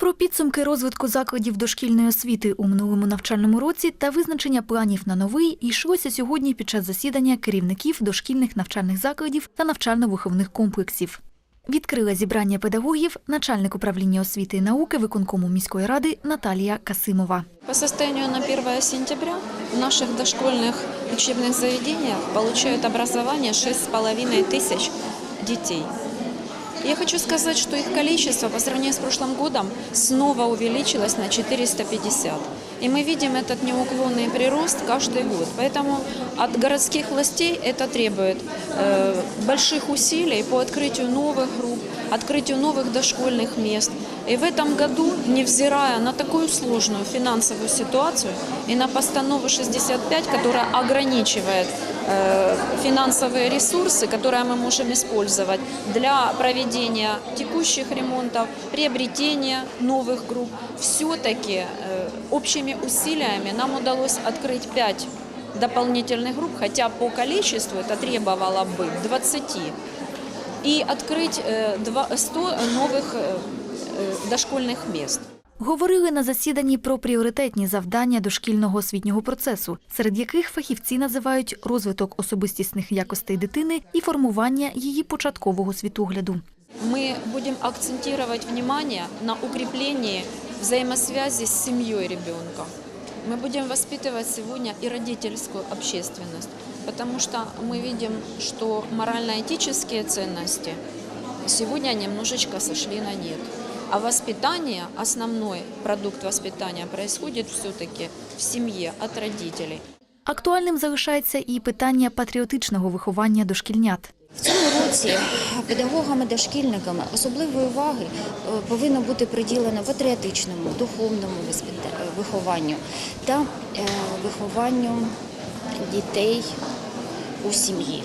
Про підсумки розвитку закладів дошкільної освіти у минулому навчальному році та визначення планів на новий йшлося сьогодні під час засідання керівників дошкільних навчальних закладів та навчально-виховних комплексів. Відкрила зібрання педагогів начальник управління освіти і науки виконкому міської ради Наталія Касимова. По состоянию на 1 сентября в наших дошкольных учебных заведениях получают образование 6,5 тысяч детей. Я хочу сказать, что их количество по сравнению с прошлым годом снова увеличилось на 450. И мы видим этот неуклонный прирост каждый год. Поэтому от городских властей это требует э, больших усилий по открытию новых групп, открытию новых дошкольных мест. И в этом году, невзирая на такую сложную финансовую ситуацию и на постанову 65, которая ограничивает э, финансовые ресурсы, которые мы можем использовать для проведения текущих ремонтов, приобретения новых групп, все-таки э, общими усилиями нам удалось открыть 5 дополнительных групп, хотя по количеству это требовало бы 20 и открыть э, два- 100 новых э, э, дошкольных мест. Говорили на засіданні про пріоритетні завдання дошкільного освітнього процесу, серед яких фахівці називають розвиток особистісних якостей дитини і формування її початкового світогляду. Мы будем акцентировать внимание на укреплении взаимосвязи с семьей ребенка. Мы будем воспитывать сегодня и родительскую общественность, потому что мы видим, что морально-этические ценности сегодня немножечко сошли на нет. А воспитание, основной продукт воспитания происходит все-таки в семье от родителей. Актуальним залишається і питання патріотичного виховання дошкільнят. В цьому році педагогами-дошкільниками особливої уваги е, повинно бути приділено патріотичному, духовному е, вихованню та е, вихованню дітей у сім'ї.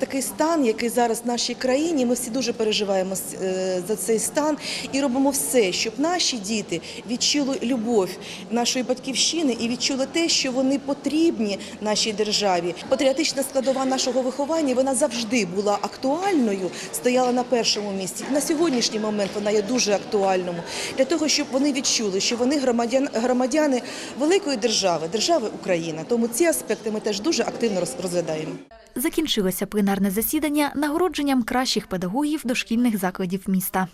Такий стан, який зараз в нашій країні, ми всі дуже переживаємо е, за цей стан і робимо все, щоб наші діти відчули любов нашої батьківщини і відчули те, що вони потрібні нашій державі. Патріотична складова нашого виховання вона завжди була актуальною, стояла на першому місці. На сьогоднішній момент вона є дуже актуальною для того, щоб вони відчули, що вони громадян, громадяни великої держави, держави Україна. Тому ці аспекти ми теж дуже активно роз- розглядаємо. Закінчилося пленарне засідання нагородженням кращих педагогів дошкільних закладів міста.